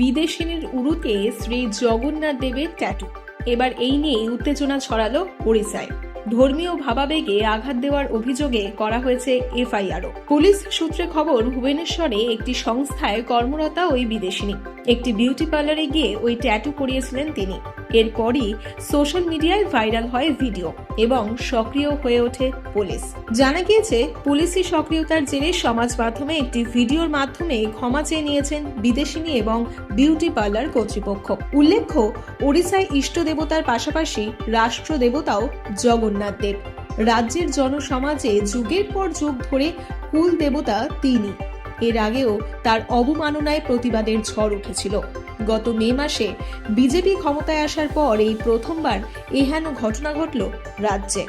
বিদেশিনীর উরুতে শ্রী জগন্নাথ দেবের ট্যাটু এবার এই নিয়ে উত্তেজনা ছড়ালো ওড়িশায়। ধর্মীয় ভাবাবেগে আঘাত দেওয়ার অভিযোগে করা হয়েছে এফআইআরও। পুলিশ সূত্রে খবর, ভুবনেশ্বরে একটি সংস্থায় কর্মরতা ওই বিদেশিনী। একটি বিউটি পার্লারে গিয়ে ওই ট্যাটু করিয়েছিলেন তিনি। এরপরই সোশ্যাল মিডিয়ায় ভাইরাল হয় ভিডিও এবং সক্রিয় হয়ে ওঠে পুলিশ জানা গিয়েছে পুলিশি সক্রিয়তার জেরে সমাজ মাধ্যমে একটি ভিডিওর মাধ্যমে ক্ষমা চেয়ে নিয়েছেন বিদেশিনী এবং বিউটি পার্লার কর্তৃপক্ষ। উল্লেখ্য, ওড়িশায় ইষ্ট দেবতার পাশাপাশি রাষ্ট্র দেবতাও জগন্নাথ দেব। রাজ্যের জনসমাজে যুগের পর যুগ ধরে কুল দেবতা তিনি। এর আগেও তার অবমাননায় প্রতিবাদের ঝড় উঠেছিল। গত মে মাসে বিজেপি ক্ষমতায় আসার পর এই প্রথমবার এহেন ঘটনা ঘটল রাজ্যে।